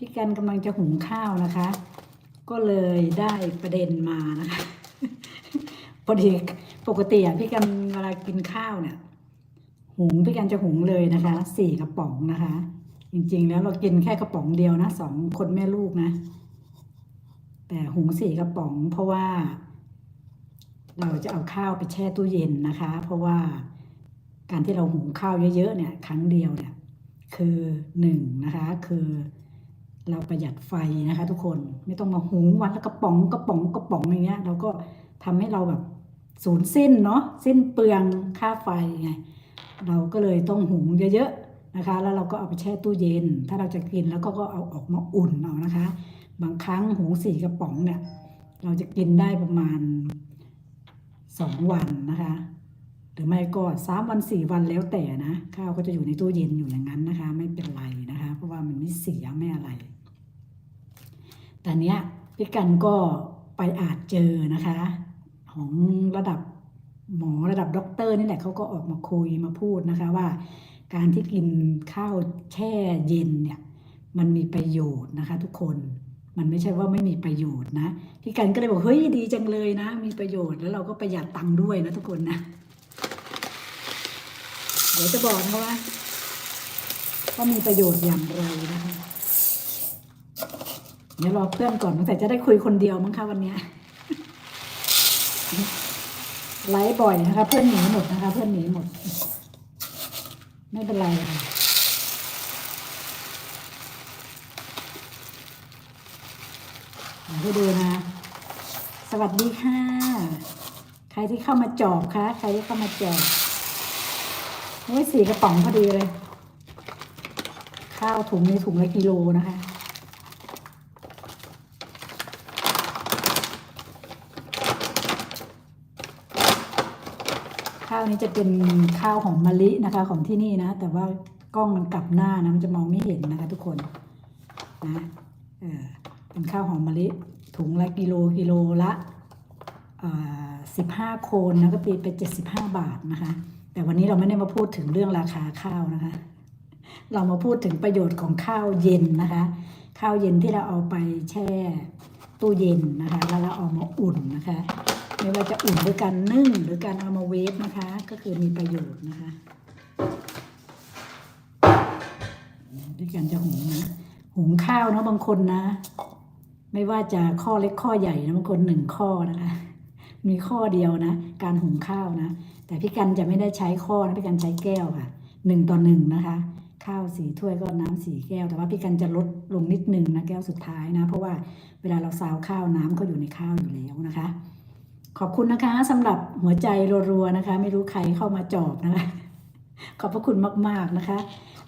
พี่กันกำลังจะหุงข้าวนะคะ ก็เลยได้ประเด็นมานะคะพอดีปกติอะพี่กันเวลากินข้าวเนี่ย หุงพี่กันจะหุงเลยนะคะสี่กระป๋องนะคะ จริงๆแล้วเรากินแค่กระป๋องเดียวนะสองคนแม่ลูกนะ แต่หุงสี่กระป๋อง เพราะว่า เราจะเอาข้าวไปแช่ตู้เย็นนะคะ เพราะว่าการที่เราหุงข้าวเยอะๆเนี่ย ครั้งเดียวเนี่ย คือหนึ่งนะคะ คือ เราประหยัดไฟนะคะ ทุกคนไม่ต้องมาหุงวันละกระป๋องกระป๋องกระป๋องอย่างเงี้ย เราก็ทำให้เราแบบสูญสิ้นเนาะเส้นเปลืองค่าไฟไงเราก็เลยต้องหุงเยอะๆนะคะ แล้วเราก็เอาไปแช่ตู้เย็น ถ้าเราจะกินแล้วก็ก็เอาออกมาอุ่นเอานะคะ บางครั้งหุงสี่กระป๋องเนี่ยเราจะกินได้ประมาณสองวันนะคะ หรือไม่ก็สามวันสี่วันแล้วแต่นะข้าวก็จะอยู่ในตู้เย็นอยู่อย่างนั้นนะคะ ไม่เป็นไรนะคะ เพราะว่ามันไม่เสียไม่อะไร แต่เนี้ยพี่กันก็ไปอาจเจอนะคะ ของระดับหมอระดับด็อกเตอร์นี่แหละเขาก็ออกมาคุยมาพูดนะคะว่า การที่กินข้าวแช่เย็นเนี่ยมันมีประโยชน์นะคะ ทุกคนมันไม่ใช่ว่าไม่มีประโยชน์นะพี่กันก็เลยบอกเฮ้ยดีจังเลยนะ มีประโยชน์แล้วเราก็ประหยัดตังค์ด้วยนะทุกคนนะเดี๋ยวจะบอกนะว่าว่ามีประโยชน์อย่างไรนะคะ เดี๋ยวรอเพื่อนก่อนตั้งแต่จะได้คุยคนเดียวมั้งคะวันนี้ไลฟ์บ่อยนะคะ เพื่อนหนีหมดนะคะ เพื่อนหนีหมด ไม่เป็นไรค่ะให้ดูนะ สวัสดีค่ะ ใครที่เข้ามาจอบคะใครที่เข้ามาจอบโอ้ยสี่กระป๋องพอดีเลย ข้าวถุงนี้ถุงละกิโลนะคะ ข้าวนี้จะเป็นข้าวของมะลินะคะ ของที่นี่นะ แต่ว่ากล้องมันกลับหน้านะมันจะมองไม่เห็นนะคะ ทุกคนนะเออเป็นข้าวหอมมะลิถุงละกิโลกิโลละสิบห้าโคนนะก็ตีไปเจ็ดสิบห้าบาทนะคะ แต่วันนี้เราไม่ได้มาพูดถึงเรื่องราคาข้าวนะคะ เรามาพูดถึงประโยชน์ของข้าวเย็นนะคะ ข้าวเย็นที่เราเอาไปแช่ตู้เย็นนะคะ แล้วเราเอามาอุ่นนะคะ ไม่ว่าจะอุ่นด้วยการนึ่งหรือการเอามาเวฟนะคะ ก็คือมีประโยชน์นะคะด้วยการจะหุงนะหุงข้าวเนาะบางคนนะ ไม่ว่าจะข้อเล็กข้อใหญ่นะบางคนหนึ่งข้อนะคะ มีข้อเดียวนะ การหุงข้าวนะ แต่พี่กันจะไม่ได้ใช้ข้อนะพี่กันใช้แก้วค่ะหนึ่งต่อหนึ่งนะคะ ข้าวสีถ้วยก็น้ำสีแก้ว แต่ว่าพี่กันจะลดลงนิดนึงนะแก้วสุดท้ายนะ เพราะว่าเวลาเราซาวข้าวน้ำก็อยู่ในข้าวอยู่แล้วนะคะ ขอบคุณนะคะสำหรับหัวใจรัวๆนะคะ ไม่รู้ใครเข้ามาจอบนะคะ ขอบพระคุณมากๆนะคะ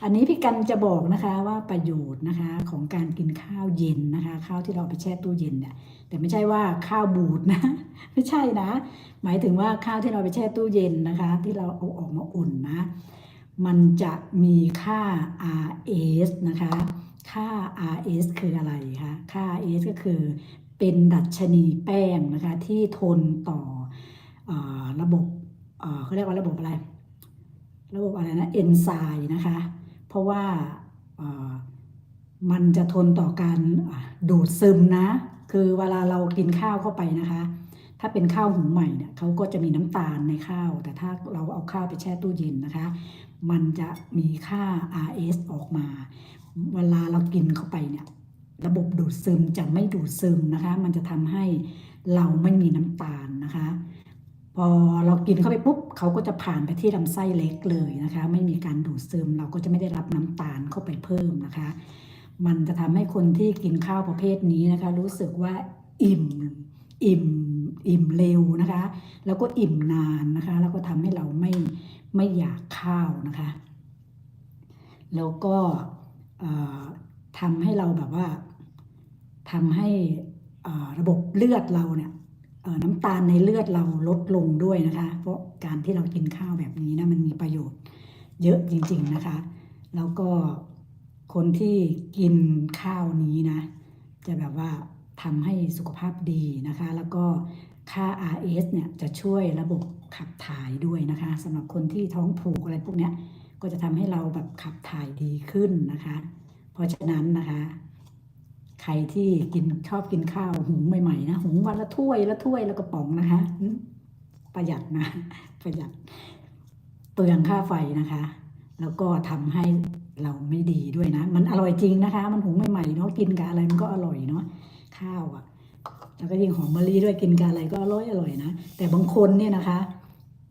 อันนี้พี่กันจะบอกนะคะว่าประโยชน์นะคะของการกินข้าวเย็นนะคะ ข้าวที่เราไปแช่ตู้เย็นเนี่ยแต่ไม่ใช่ว่าข้าวบูดนะไม่ใช่นะ หมายถึงว่าข้าวที่เราไปแช่ตู้เย็นนะคะ ที่เราเอาออกมาอุ่นนะ มันจะมีค่า RS นะคะค่า RS คืออะไรคะ ค่า RS ก็คือ เป็นดัชนีแป้งนะคะที่ทนต่ออระบบเขาเรียกว่าระบบอะไร ระบบอะไรนะเอนไซม์นะคะ เพราะว่ามันจะทนต่อการดูดซึมนะ คือเวลาเรากินข้าวเข้าไปนะคะ ถ้าเป็นข้าวหุงใหม่เนี่ยเขาก็จะมีน้ำตาลในข้าว แต่ถ้าเราเอาข้าวไปแช่ตู้เย็นนะคะ มันจะมีค่า RS ออกมา เวลาเรากินเข้าไปเนี่ย ระบบดูดซึมจะไม่ดูดซึมนะคะ มันจะทำให้เราไม่มีน้ำตาลนะคะ พอเรากินเข้าไปปุ๊บเขาก็จะผ่านไปที่ลำไส้เล็กเลยนะคะ ไม่มีการดูดซึมเราก็จะไม่ได้รับน้ำตาลเข้าไปเพิ่มนะคะ มันจะทำให้คนที่กินข้าวประเภทนี้นะคะ รู้สึกว่าอิ่มอิ่มอิ่มเร็วนะคะ แล้วก็อิ่มนานนะคะ แล้วก็ทำให้เราไม่ไม่อยากข้าวนะคะ แล้วก็ทำให้เราแบบว่า ทำให้ระบบเลือดเราเนี่ยน้ำตาลในเลือดเราลดลงด้วยนะคะ เพราะการที่เรากินข้าวแบบนี้นะมันมีประโยชน์เยอะจริง ๆนะคะ แล้วก็คนที่กินข้าวนี้นะ จะแบบว่าทำให้สุขภาพดีนะคะ แล้วก็ค่า RS เนี่ยจะช่วยระบบขับถ่ายด้วยนะคะสำหรับคนที่ท้องผูกอะไรพวกเนี้ยก็จะทำให้เราแบบขับถ่ายดีขึ้นนะคะ เพราะฉะนั้นนะคะ ใครที่กินชอบกินข้าวหุงใหม่ๆนะหุงวันละถ้วยละถ้วยแล้วกระป๋องนะคะประหยัดนะ ประหยัดเปลืองค่าไฟนะคะ แล้วก็ทำให้เราไม่ดีด้วยนะ มันอร่อยจริงนะคะ มันหุงใหม่ๆเนาะกินกับอะไรมันก็อร่อยเนาะข้าวอะ่ะ แล้วก็ยิ่งหอมมะลิด้วยกินกับอะไรก็อร่อยอร่อยนะแต่บางคนเนี่ยนะคะ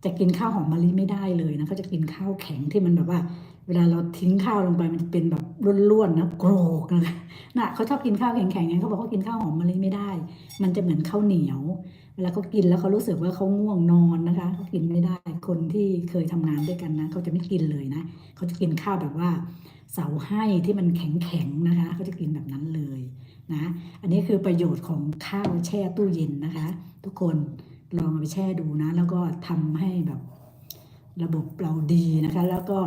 จะกินข้าวหอมมะลิไม่ได้เลยนะเขาจะกินข้าวแข็งที่มันแบบว่า เวลาเราทิ้งข้าวลงไปมันจะเป็นแบบร่วนๆนะโกรกนะคะน่ะเขาชอบกินข้าวแข็งๆไงเขาบอกเขากินข้าวหอมมะลิไม่ได้ มันจะเหมือนข้าวเหนียว เวลาเขากินแล้วเขารู้สึกว่าเขาง่วงนอนนะคะเขากินไม่ได้คนที่เคยทำงานด้วยกันนะเขาจะไม่กินเลยนะเขาจะกินข้าวแบบว่าเสาให้ที่มันแข็งๆนะคะเขาจะกินแบบนั้นเลยนะอันนี้คือประโยชน์ของข้าวแช่ตู้เย็นนะคะ ทุกคนลองเอาไปแช่ดูนะ แล้วก็ทำให้แบบระบบเราดีนะคะ แล้วก็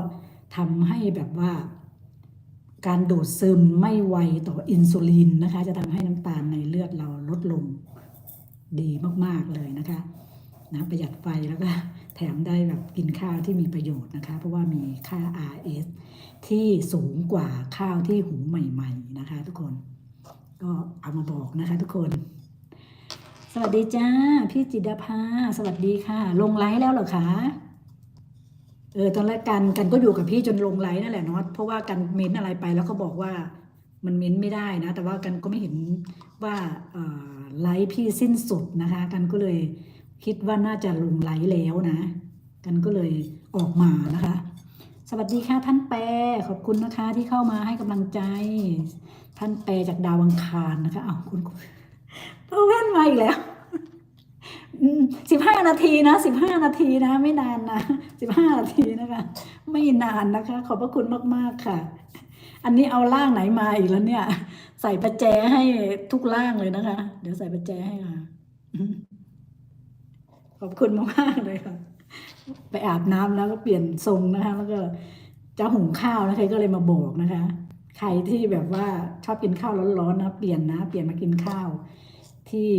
ทำให้แบบว่าการดูดซึมไม่ไวต่ออินซูลินนะคะ จะทำให้น้ำตาลในเลือดเราลดลงดีมากๆเลยนะคะนะประหยัดไฟแล้วก็แถมได้แบบกินข้าวที่มีประโยชน์นะคะ เพราะว่ามีค่า RS ที่สูงกว่าข้าวที่หุงใหม่ ๆนะคะ ทุกคน ก็เอามาบอกนะคะทุกคน สวัสดีจ้า พี่จิดาภาสวัสดีค่ะ ลงไลฟ์แล้วเหรอคะ เออตอนแรกกันกันก็อยู่กับพี่จนลงไลฟ์นั่นแหละเนาะเพราะว่ากันเม้นอะไรไปแล้วก็บอกว่ามันเม้นไม่ได้นะ แต่ว่ากันก็ไม่เห็นว่าไลฟ์พี่สิ้นสุดนะคะ กันก็เลยคิดว่าน่าจะลงไลฟ์แล้วนะ กันก็เลยออกมานะคะ สวัสดีค่ะท่านแปรขอบคุณนะคะที่เข้ามาให้กำลังใจ ท่านแปรจากดาวอังคารนะคะอ้าวคุณเอาแว่นมาอีกแล้ว สิบห้านาทีนะสิบห้านาทีนะ ไม่นานนะสิบห้านาทีนะคะ ไม่นานนะคะ ขอบพระคุณมากๆค่ะ อันนี้เอาล่างไหนมาอีกแล้วเนี่ย ใส่ประแจให้ทุกล่างเลยนะคะ เดี๋ยวใส่ประแจให้ค่ะขอบคุณมากๆเลยค่ะ ไปอาบน้ำแล้วก็เปลี่ยนทรงนะคะ แล้วก็จะหุงข้าวนะใครก็เลยมาบอกนะคะ ใครที่แบบว่าชอบกินข้าวร้อนๆนะเปลี่ยนนะ เปลี่ยนมากินข้าวที่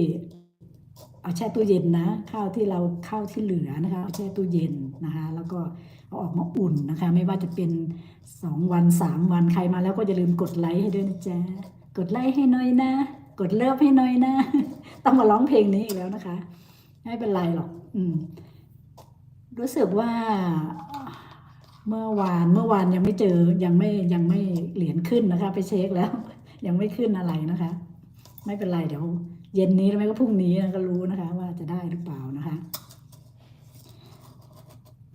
เอาแช่ตู้เย็นนะ ข้าวที่เราข้าวที่เหลือนะคะเอาแช่ตู้เย็นนะคะ แล้วก็เอาออกมาอุ่นนะคะ ไม่ว่าจะเป็นสองวันสามวันใครมาแล้วก็อย่าลืมกดไลค์ให้ด้วยนะจ๊ะกดไลค์ให้หน่อยนะ กดเลิฟให้หน่อยนะ ต้องมาร้องเพลงนี้อีกแล้วนะคะ ไม่เป็นไรหรอก อืม รู้สึกว่าเมื่อวานเมื่อวานยังไม่เจอยังไม่ยังไม่เหรียญขึ้นนะคะ ไปเช็คแล้ว ยังไม่ขึ้นอะไรนะคะ ไม่เป็นไรเดี๋ยว เย็นนี้แล้วไม่ก็พรุ่งนี้นะก็รู้นะคะ ว่าจะได้หรือเปล่านะคะ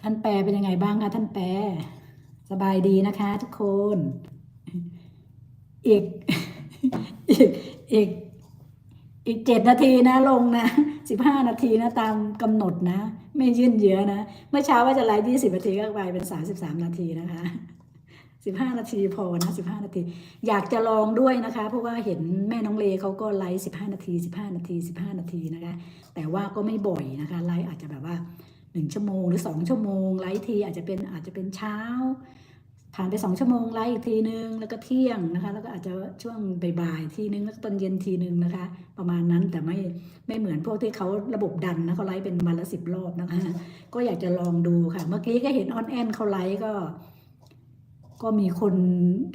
ท่านแปรเป็นยังไงบ้างคะท่านแปรสบายดีนะคะ ทุกคน อีกอีกอีกอีกเจ็ดนาทีนะลงนะสิบห้านาทีนะตามกำหนดนะ ไม่ยื่นเยอะนะ เมื่อเช้าว่าจะไลฟ์ยี่สิบนาทีก็ไปเป็นสามสิบสามนาทีนะคะ สิบห้านาทีพอนะสิบห้านาที อยากจะลองด้วยนะคะ เพราะว่าเห็นแม่น้องเลเขาก็ไลฟ์สิบห้านาทีสิบห้านาทีสิบห้านาทีนะคะ แต่ว่าก็ไม่บ่อยนะคะไลฟ์อาจจะแบบว่าหนึ่งชั่วโมงหรือสองชั่วโมงไลฟ์ทีอาจจะเป็นอาจจะเป็นเช้าผ่านไปสองชั่วโมงไลฟ์อีกทีนึง แล้วก็เที่ยงนะคะ แล้วก็อาจจะช่วงบ่ายๆทีนึงแล้วก็ตอนเย็นทีนึงนะคะ ประมาณนั้นแต่ไม่ไม่เหมือนพวกที่เขาระบบดันนะเขาไลฟ์เป็นวันละสิบรอบนะคะ ก็อยากจะลองดูค่ะ เมื่อกี้ก็เห็นออนแอนเขาไลฟ์ก็ ก็มีคน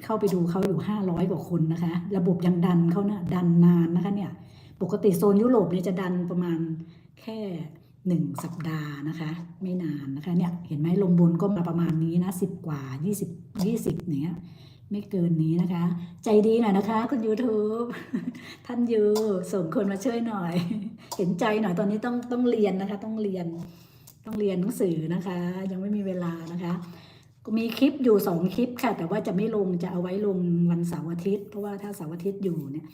เข้าไปดูเขาอยู่ห้าร้อยกว่าคนนะคะ ระบบยังดันเขานะดันนานนะคะเนี่ย ปกติโซนยุโรปเนี่ยจะดันประมาณแค่หนึ่งสัปดาห์นะคะ ไม่นานนะคะเนี่ยเห็นไหมลมบนก็มาประมาณนี้นะสิบกว่ายี่สิบยี่สิบเนี้ยไม่เกินนี้นะคะ ใจดีหน่อยนะคะ คุณ YouTube ท่านยูส่งคนมาช่วยหน่อย เห็นใจหน่อยตอนนี้ต้องต้องเรียนนะคะ ต้องเรียนต้องเรียนหนังสือนะคะ ยังไม่มีเวลานะคะ มีคลิปอยู่สองคลิปค่ะ แต่ว่าจะไม่ลงจะเอาไว้ลงวันเสาร์อาทิตย์ เพราะว่าถ้าเสาร์อาทิตย์อยู่เนี่ย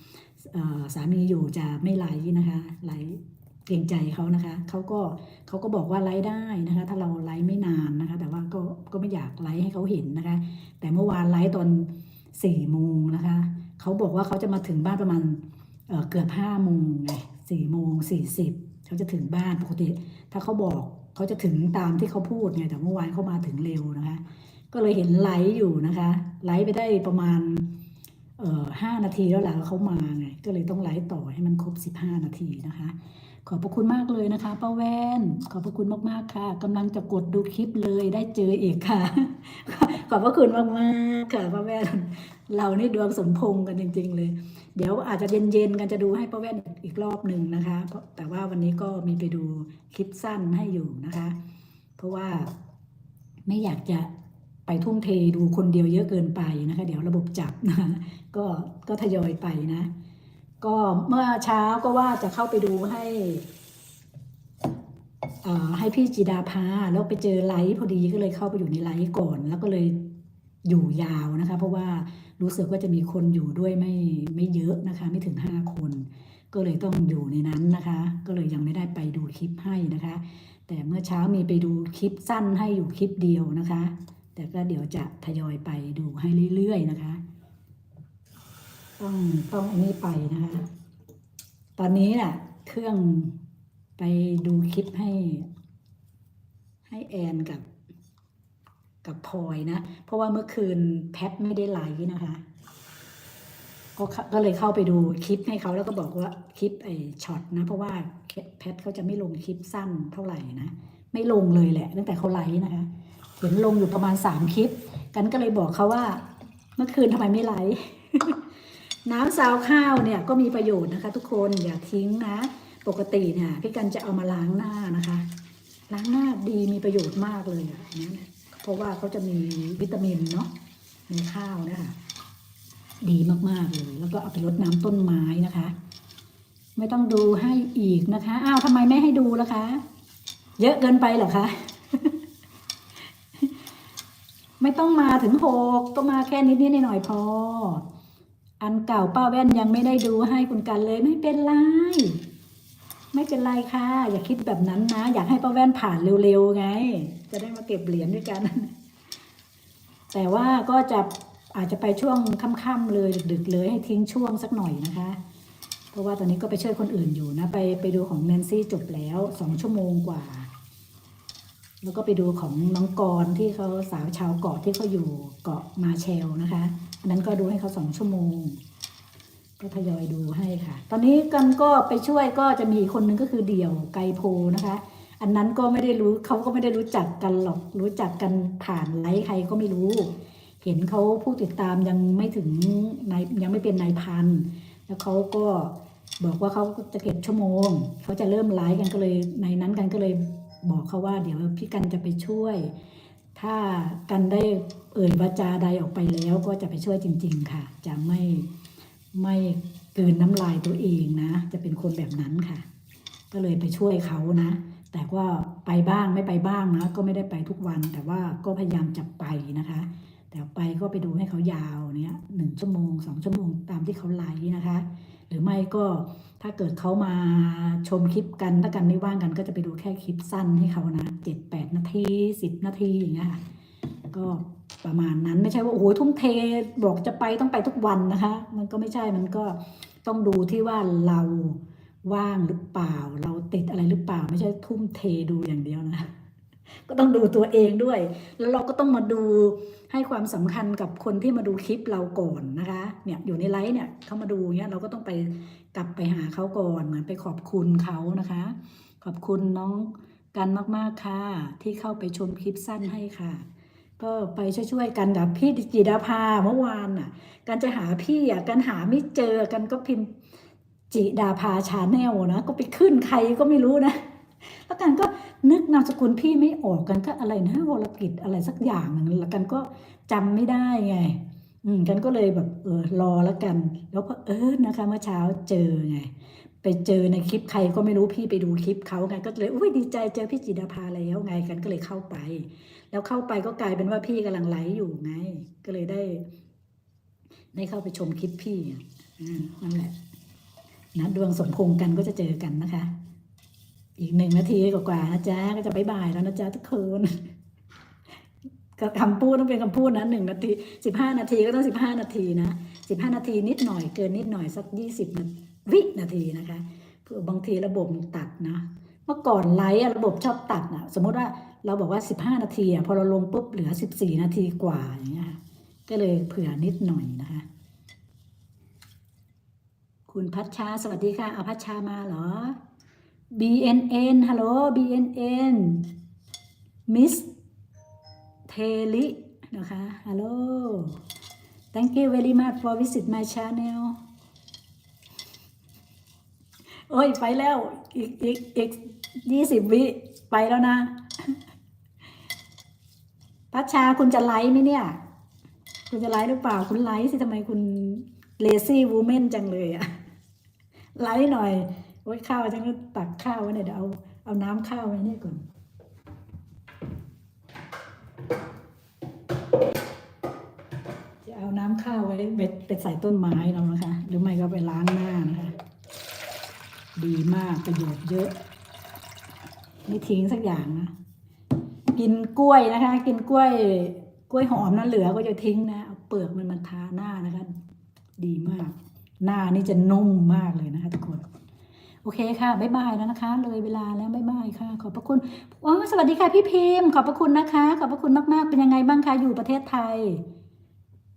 สามีอยู่จะไม่ไลฟ์นะคะไลฟ์เกรงใจเขานะคะเขาก็เขาก็บอกว่าไลฟ์ได้นะคะ ถ้าเราไลฟ์ไม่นานนะคะ แต่ว่าก็ก็ไม่อยากไลฟ์ให้เขาเห็นนะคะ แต่เมื่อวานไลฟ์ตอนสี่โมงนะคะเขาบอกว่าเขาจะมาถึงบ้านประมาณเอ่อเกือบห้าโมงไงสี่โมงสี่สิบเขาจะถึงบ้านปกติ ถ้าเขาบอก เขาจะถึงตามที่เขาพูดไงแต่เมื่อวานเขามาถึงเร็วนะคะ ก็เลยเห็นไลฟ์อยู่นะคะ ไลฟ์ไปได้ประมาณเอ่อห้านาทีแล้วหละเขามาไงก็เลยต้องไลฟ์ต่อให้มันครบสิบห้านาทีนะคะ ขอบพระคุณมากเลยนะคะป้าแวนขอบพระคุณมากๆค่ะกำลังจะกดดูคลิปเลยได้เจออีกค่ะ ขอบพระคุณมากๆค่ะป้าแวน เรานี่ดวงสมพงษ์กันจริง ๆ เลย เดี๋ยวอาจจะเย็นๆกันจะดูให้ป้าแว่นอีกรอบหนึ่งนะคะเพราะแต่ว่าวันนี้ก็มีไปดูคลิปสั้นให้อยู่นะคะ เพราะว่าไม่อยากจะไปทุ่มเทดูคนเดียวเยอะเกินไปนะคะ เดี๋ยวระบบจับนะก็ก็ทยอยไปนะ ก็เมื่อเช้าก็ว่าจะเข้าไปดูให้ให้พี่จิดาพาแล้วไปเจอไลฟ์พอดีก็เลยเข้าไปอยู่ในไลฟ์ก่อน แล้วก็เลย อยู่ยาวนะคะ เพราะว่ารู้สึกว่าจะมีคนอยู่ด้วยไม่ไม่เยอะนะคะ ไม่ถึงห้าคน ก็เลยต้องอยู่ในนั้นนะคะ ก็เลยยังไม่ได้ไปดูคลิปให้นะคะ แต่เมื่อเช้ามีไปดูคลิปสั้นให้อยู่คลิปเดียวนะคะ แต่ก็เดี๋ยวจะทยอยไปดูให้เรื่อยๆนะคะ ต้องต้องอันนี้ไปนะคะ ตอนนี้น่ะเครื่องไปดูคลิปให้ ให้แอนกับ กับพลอยนะ เพราะว่าเมื่อคืนแพทไม่ได้ไลฟ์นะคะก็เข้าก็เลยเข้าไปดูคลิปให้เขาแล้วก็บอกว่าคลิปไอ้ช็อตนะ เพราะว่าแพทเขาจะไม่ลงคลิปสั้นเท่าไหร่นะไม่ลงเลยแหละ ตั้งแต่เขาไลฟ์นะคะเห็นลงอยู่ประมาณสามคลิป กันก็เลยบอกเขาว่า เมื่อคืนทำไมไม่ไลฟ์น้ำซาวข้าวเนี่ยก็มีประโยชน์นะคะ ทุกคนอย่าทิ้งนะ ปกติเนี่ยพี่กันจะเอามาล้างหน้านะคะ ล้างหน้าดีมีประโยชน์มากเลยอะเนี่ยนะ เพราะว่าเขาจะมีวิตามินเนาะในข้าวนะคะดีมากๆเลย แล้วก็เอาไปรดน้ำต้นไม้นะคะ ไม่ต้องดูให้อีกนะคะ อ้าวทำไมไม่ให้ดูล่ะคะ เยอะเกินไปเหรอคะ ไม่ต้องมาถึงหกก็มาแค่นิดนิดๆหน่อยพอ อันเก่าป้าแว่นยังไม่ได้ดูให้คุณกันเลยไม่เป็นไร ไม่เป็นไรค่ะ อย่าคิดแบบนั้นนะ อยากให้ป้าแว่นผ่านเร็วๆไง จะได้มาเก็บเหรียญด้วยกัน แต่ว่าก็จะอาจจะไปช่วงค่ำๆเลยดึกๆเลยให้ทิ้งช่วงสักหน่อยนะคะ เพราะว่าตอนนี้ก็ไปช่วยคนอื่นอยู่นะ ไปไปดูของแนนซี่จบแล้วสองชั่วโมงกว่า แล้วก็ไปดูของน้องกรณ์ที่เขาสาวชาวเกาะที่เขาอยู่เกาะมาเชลนะคะ อันนั้นก็ดูให้เขาสองชั่วโมง ก็ทยอยดูให้ค่ะ ตอนนี้กันก็ไปช่วยก็จะมีคนนึงก็คือเดี่ยวไกโพนะคะ อันนั้นก็ไม่ได้รู้เขาก็ไม่ได้รู้จักกันหรอกรู้จักกันผ่านไลฟ์ใครก็ไม่รู้ เห็นเขาผู้ติดตามยังไม่ถึงนายยังไม่เป็นนายพัน แล้วเขาก็บอกว่าเขาจะเก็บชั่วโมงเขาจะเริ่มไลฟ์กันก็เลยในนั้นกันก็เลยบอกเขาว่า เดี๋ยวพี่กันจะไปช่วย ถ้ากันได้เอ่ยวาจาใดออกไปแล้วก็จะไปช่วยจริง ๆ ค่ะ จะไม่ ไม่เกินน้ำลายตัวเองนะ จะเป็นคนแบบนั้นค่ะ ก็เลยไปช่วยเขานะ แต่ว่าไปบ้างไม่ไปบ้างนะ ก็ไม่ได้ไปทุกวัน แต่ว่าก็พยายามจะไปนะคะ แต่ไปก็ไปดูให้เขายาวเนี้ยหนึ่งชั่วโมงสองชั่วโมงตามที่เขาไลฟ์นะคะ หรือไม่ก็ถ้าเกิดเขามาชมคลิปกันถ้ากันไม่ว่างกันก็จะไปดูแค่คลิปสั้นให้เขานะเจ็ดแปดนาทีสิบนาทีอย่างเงี้ยค่ะ ก็ประมาณนั้นไม่ใช่ว่าโอ้โหทุ่มเทบอกจะไปต้องไปทุกวันนะคะ มันก็ไม่ใช่มันก็ต้องดูที่ว่าเราว่างหรือเปล่า เราติดอะไรหรือเปล่า ไม่ใช่ทุ่มเทดูอย่างเดียวนะก็ต้องดูตัวเองด้วย แล้วเราก็ต้องมาดูให้ความสำคัญกับคนที่มาดูคลิปเราก่อนนะคะ เนี่ยอยู่ในไลฟ์เนี่ยเขามาดูเนี้ยเราก็ต้องไปกลับไปหาเขาก่อนเหมือนไปขอบคุณเขานะคะ ขอบคุณน้องกันมากๆค่ะที่เข้าไปชมคลิปสั้นให้ค่ะ ก็ไปช่วยๆกันกับพี่จิดาภาเมื่อวานน่ะ กันจะหาพี่อะกันหาไม่เจอกันก็พิมพ์จิดาภาชาแนลนะก็ไปขึ้นใครก็ไม่รู้นะแล้วกันก็นึกนามสกุลพี่ไม่ออกกันก็อะไรนะวรกิจอะไรสักอย่างนึงแล้วกันก็จำไม่ได้ไง อืมกันก็เลยแบบเออรอแล้วกัน แล้วก็เออนะคะเมื่อเช้าเจอไง ไปเจอในคลิปใครก็ไม่รู้พี่ไปดูคลิปเขาไงก็เลยอุ้ยดีใจเจอพี่จิดาภาแล้วไงกันก็เลยเข้าไป แล้วเข้าไปก็กลายเป็นว่าพี่กำลังไลฟ์อยู่ไง ก็เลยได้ ได้เข้าไปชมคลิปพี่นั่นแหละนะดวงสมพงษ์กันก็จะเจอกันนะคะ อีกหนึ่งนาทีกว่าๆนะจ๊ะก็จะบายบายแล้วนะจ๊ะทุกคนก็คำพูดต้องเป็นคำพูดนะหนึ่งนาทีสิบห้านาทีก็ต้องสิบห้านาทีนะสิบห้านาทีนิดหน่อยเกินนิดหน่อยสักยี่สิบ วินาทีนะคะเพื่อบางทีระบบตัดนะเมื่อก่อนไลฟ์อะระบบชอบตัดนะสมมติว่าเราบอกว่าสิบห้านาทีอะพอเราลงปุ๊บเหลือสิบสี่นาทีกว่าอย่างเงี้ยก็เลยเผื่อนิดหน่อยนะคะ คุณพัชชาสวัสดีค่ะเอาพัชชามาเหรอ BNN ฮัลโหล BNN มิสเทลินะคะฮัลโหล thank you very much for visit my channel โอ้ยไปแล้ว อีกอีกอีกยี่สิบวิไปแล้วนะพัชชาคุณจะไลฟ์ไหมเนี่ย คุณจะไลฟ์หรือเปล่า คุณไลฟ์สิทำไมคุณเลซี่วูแมนจังเลยอะไลฟ์หน่อยโอ้ยข้าวจังก็ตักข้าวไว้เนี่ยเดี๋ยวเอาเอาน้ำข้าวไว้เนี่ยก่อนจะเอาน้ำข้าวไว้ไปไปใส่ต้นไม้เรานะคะ หรือไม่ก็ไปล้างหน้านะคะ ดีมากประโยชน์เยอะ ไม่ทิ้งสักอย่างนะ กินกล้วยนะคะ กินกล้วย กล้วยหอมนะเหลือก็จะทิ้งนะเอาเปลือกมันมาทาหน้านะคะ ดีมาก หน้านี่จะนุ่มมากเลยนะคะทุกคนโอเคค่ะบ๊ายบายแล้วนะคะ เลยเวลาแล้วบ๊ายบายค่ะ ขอบพระคุณอ๋อสวัสดีค่ะพี่พิมพ์ ขอบพระคุณนะคะ ขอบพระคุณมาก ๆ เป็นยังไงบ้างคะอยู่ประเทศไทย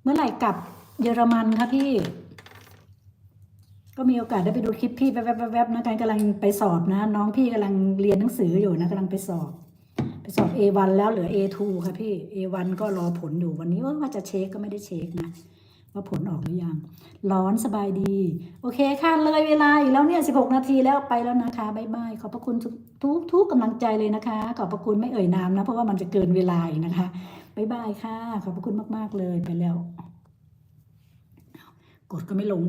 เมื่อไหร่กลับเยอรมันคะพี่ ก็มีโอกาสได้ไปดูคลิปพี่แวบๆๆนะกันกำลังไปสอบนะ น้องพี่กำลังเรียนหนังสืออยู่นะกำลังไปสอบ ไปสอบ A1 แล้วเหลือ A2 ค่ะพี่ A1 ก็รอผลอยู่วันนี้ว่าจะเช็คก็ไม่ได้เช็คนะว่าผลออกหรือยัง ร้อนสบายดี โอเคค่ะเลยเวลาอีกแล้วเนี่ย 16 นาทีแล้วไปแล้วนะคะบ๊ายบายขอบพระคุณทุกทุกทุกกำลังใจเลยนะคะ ขอบพระคุณไม่เอ่ยนามนะ เพราะว่ามันจะเกินเวลาอีกนะคะบ๊ายบายค่ะ ขอบพระคุณมาก ๆ เลยไปแล้ว กดก็ไม่ลง